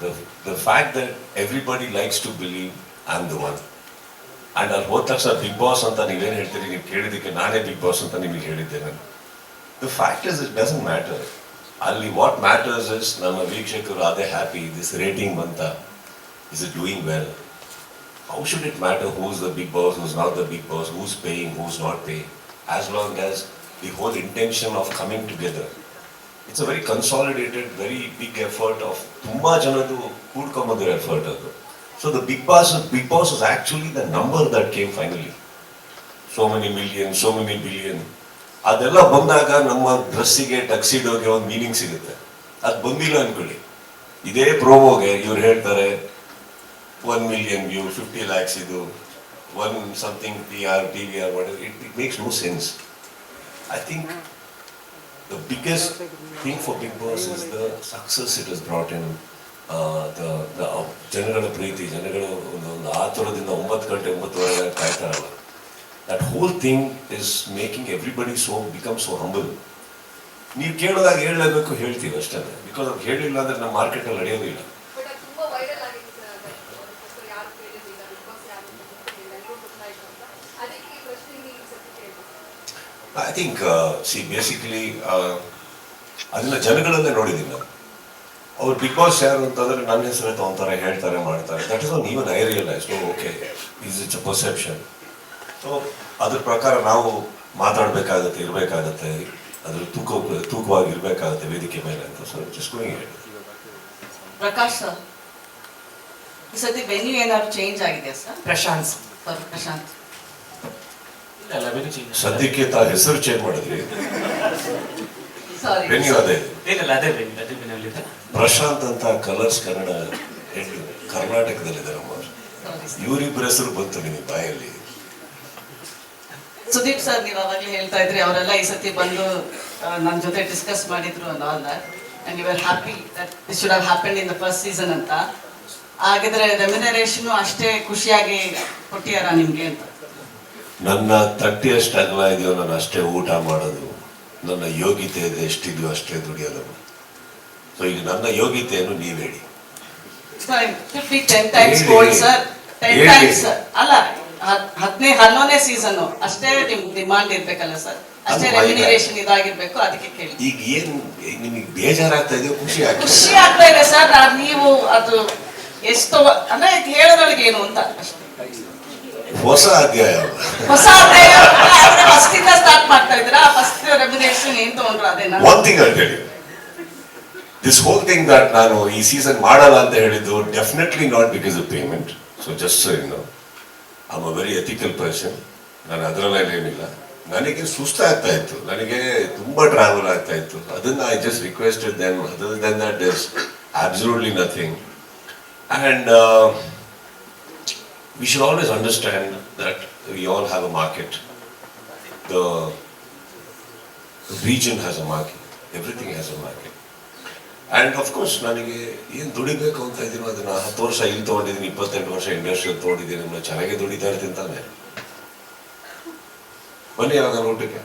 the, the fact that everybody likes to believe I'm the one. And ಅಲ್ಲಿ ಹೋದ ತಕ್ಷಣ big boss ಅಂತ ನೀವೇನು ಹೇಳ್ತೀರಿ? ನೀವು ಕೇಳಿದ್ದಕ್ಕೆ ನಾನೇ ಬಿಗ್ ಬಾಸ್ ಅಂತ ನಿಮಗೆ ಹೇಳಿದ್ದೆ ನಾನು. The fact is it doesn't matter ಅಲ್ಲಿ ವಾಟ್ ಮ್ಯಾಟರ್ಸ್ ಇಸ್ ನಮ್ಮ ವೀಕ್ಷಕರು ಅದೇ ಹ್ಯಾಪಿ ದಿಸ್ ರೇಟಿಂಗ್ ಬಂತ? Is it doing well how should it matter who's the big boss who's not the big boss who's paying who's not paying as long as the whole intention of coming together it's a very consolidated very big effort of ತುಂಬಾ ಜನದ್ದು ಕೂಡ್ಕೊಂಬಂದಿರೋ effort ಅದು. So the big boss big boss is actually the number that came finally so many million so many billion ಅದೆಲ್ಲ ಬಂದಾಗ ನಮ್ಮ ಡ್ರೆಸ್ಸಿಗೆ, ಟಕ್ಸಿಡೋಗೆ ಒಂದು meaning ಸಿಗುತ್ತೆ. ಅದು ಬಂದಿಲ್ಲ ಅನ್ಕೊಳ್ಳಿ. ಇದೇ ಪ್ರೋಮೋಗೆ ಇವ್ರು ಹೇಳ್ತಾರೆ one million view fifty lakhs ಇದು. One something P R T V R it it makes no sense I think biggest thing for Big Boss is the success it has brought in. Uh, the the uh, ಜನಗಳ ಪ್ರೀತಿ ಜನಗಳ ಒಂದು ಒಂದು ಆತುರದಿಂದ ಒಂಬತ್ತು ಗಂಟೆ ಒಂಬತ್ತುವರೆಗೆ ಕಾಯ್ತಾರಲ್ಲ. That whole thing is making everybody so become so humble ನೀವು ಕೇಳಿದಾಗ ಹೇಳಲೇಬೇಕು ಹೇಳ್ತೀವಿ ಅಷ್ಟೇ. ಬಿಕಾಸ್ ಅದು ಹೇಳಿಲ್ಲ ಅಂದರೆ ನಮ್ಮ ಮಾರ್ಕೆಟಲ್ಲಿ ನಡೆಯೋದಿಲ್ಲ ಬಟ್ ಅದು ತುಂಬಾ ವೈರಲ್ ಆಗಿತ್ತು ಸರ್ ಅದಕ್ಕೋಸ್ಕರ ಯಾರು ಕೇಳಿರಲಿಲ್ಲ ಬಿಗ್ ಬಾಸ್ ಯಾರು ಗೊತ್ತಿರಲಿಲ್ಲ ಎಲ್ಲರೂ ಗೊತ್ತಾಯ್ತು ಅಂತ ಅದಕ್ಕೆ ಈ ಪ್ರಶ್ನೆ ನೀವು ಸತಿ ಕೇಳಿದ್ರು ಐ ಥಿಂಕ್ ಸಿ ಬೇಸಿಕಲಿ ಅದನ್ನ ಜನಗಳನ್ನೇ ನೋಡಿದ್ದೀನಿ ನಾನು. ಅವ್ರು ಬಿಗ್ ಬಾಸ್ ಯಾರು ಅಂತಂದ್ರೆ ನನ್ನ ಹೆಸರು ತಗೊಂತಾರೆ ಹೇಳ್ತಾರೆ ಮಾಡ್ತಾರೆ. That is one even I realise okay is it's a perception so ಅದ್ರ ಪ್ರಕಾರ ನಾವು ಮಾತಾಡಬೇಕಾಗತ್ತೆ ಇರಬೇಕಾಗತ್ತೆ. ಅದ್ರ ತೂಕ ತೂಕವಾಗಿ ಇರಬೇಕಾಗತ್ತೆ ವೇದಿಕೆ ಮೇಲೆ ಅಂತ ಸೊ ಜಸ್ಟ್ ಗೋಯಿಂಗ್ ಹೇಳಿ. ಪ್ರಕಾಶ್ ಸರ್ ಈ ಸತಿ ವೆನ್ಯೂ ಏನಾದ್ರು ಚೇಂಜ್ ಆಗಿದೆ ಸರ್? ಪ್ರಶಾಂತ್ ಸರ್. ಪ್ರಶಾಂತ್. ಸದ್ಯಕ್ಕೆ ತಾ ಹೆಸರು ಚೇಂಜ್ ಮಾಡಿದ್ರಿ. ಸಾರಿ ವೆನ್ಯೂ ಅದೇ. ಇಲ್ಲ ಅದೇ ವೆನ್ಯೂ ಅದೇ ವೆನ್ಯೂಲಿದೆ ಪ್ರಶಾಂತ್ ಅಂತ ಕಲರ್ಸ್ ಕನ್ನಡ ಕರ್ನಾಟಕದಲ್ಲಿ ಕರ್ನಾಟಕದಲ್ಲಿದೆ ನಮ್ಮ ಇವರಿಬ್ಬರ ಹೆಸರು ಬಂತು ನಿಮ್ಮ ಬಾಯಲ್ಲಿ. ಸುದೀಪ್ ಸರ್ ನೀವು ಅವಾಗಲೇ ಹೇಳ್ತಾ ಇದ್ರಿ ಅವರೆಲ್ಲ ಈ ಸತಿ ಬಂದು ನನ್ನ ಜೊತೆ ಡಿಸ್ಕಸ್ ಮಾಡಿದ್ರು ಅಂತ all that and you are happy that this should have happen in the first season ಅಂತ. ಹಾಗಿದ್ರೆ ರೆಮ್ಯುನರೇಷನ್ ಅಷ್ಟೇ ಖುಷಿಯಾಗಿ ಕೊಟ್ಟಿಯಾರ ನಿಮ್ಗೆ ಅಂತ? ನನ್ನ ತಟ್ಟಿ ಅಷ್ಟು ಅಗಲ ಇದೆಯೋ ನಾನು ಅಷ್ಟೇ ಊಟ ಮಾಡೋದು ನನ್ನ ಯೋಗ್ಯತೆ ಇದೆ ಎಷ್ಟಿದೆಯೋ ಅಷ್ಟೇ ದುಡಿಯೋದು ಸೊ ಈಗ ನನ್ನ ಯೋಗ್ಯತೆಯನ್ನು ನೀವು ಹೇಳಿ. ಅಲ್ಲ ಹತ್- ಹತ್ತನೇ ಹನ್ನೊಂದನೇ ಸೀಸನ್ ಅಷ್ಟೇ ನಿಮ್ ಡಿಮಾಂಡ್ ಇರ್ಬೇಕಲ್ಲ ಸರ್ ಅಷ್ಟೇ. ರೆಮ್ಯುನರೇಷನ್ ಇದಾಗಿರ್ಬೇಕು ಅದಕ್ಕೆ ಕೇಳಿ. ಈಗ ಏನು ನಿಮಗೆ ಬೇಜಾರಾಗ್ತಾ ಇದೆಯೋ ಖುಷಿ ಆಗ್ತದೆ ಖುಷಿ ಆಗ್ತಾ ಇದೆ ಸರ್ ನೀವು ಅದು ಎಷ್ಟು ಅಂದ್ರೆ ಹೇಳೋದ್ರೊಳಗೆ ಏನು ಅಂತ. ಅಷ್ಟೇ. ಹೊಸ ಅಧ್ಯಾಯ ಹೊಸ ಫಸ್ಟ್ ಇಂದ ಸ್ಟಾರ್ಟ್ ಮಾಡ್ತಾ ಇದ್ದೀರಾ? ಫಸ್ಟ್ ರೆಮ್ಯುನರೇಷನ್ ಏನ್ ತಗೊಂಡ್ರು ಅದೇನಾ? ಒನ್ ಥಿಂಗ್ ಅಂತ ಹೇಳಿ. ದಿಸ್ ಹೋಲ್ ಥಿಂಗ್ ದಟ್ ನಾನು ಈ ಸೀಸನ್ ಮಾಡಲ್ಲ ಅಂತ ಹೇಳಿದ್ದು definitely not because of payment so just ಇನ್ನು I a very ethical person ನಾನು ಅದರಲ್ಲೆಲ್ಲ ಏನಿಲ್ಲ. ನನಗೆ ಸುಸ್ತಾಗ್ತಾ ಇತ್ತು. ನನಗೆ ತುಂಬಾ ಟ್ರಾವೆಲ್ ಆಗ್ತಾ ಇತ್ತು. ಅದನ್ನ I just requested then other then that is absolutely nothing and we should always understand that we all have a market. The region has a market. Everything has a market. And of course ನನಗೆ ಏನು ದುಡಿಬೇಕು ಅಂತ ಇದ್ದೀನಿ ಅದನ್ನ ಹತ್ತು ವರ್ಷ ಇಲ್ಲಿ ತೊಗೊಂಡಿದ್ದೀನಿ ಇಪ್ಪತ್ತೆಂಟು ವರ್ಷ ಇಂಡಸ್ಟ್ರಿಯಲ್ಲಿ ತೊಗೊಂಡಿದ್ದೀನಿ ನಾನು ಚೆನ್ನಾಗಿ ದುಡಿತಾ ಇರ್ತೀನಿ ತಾನೆ ಬನ್ನಿ ಯಾವಾಗ ಊಟಕ್ಕೆ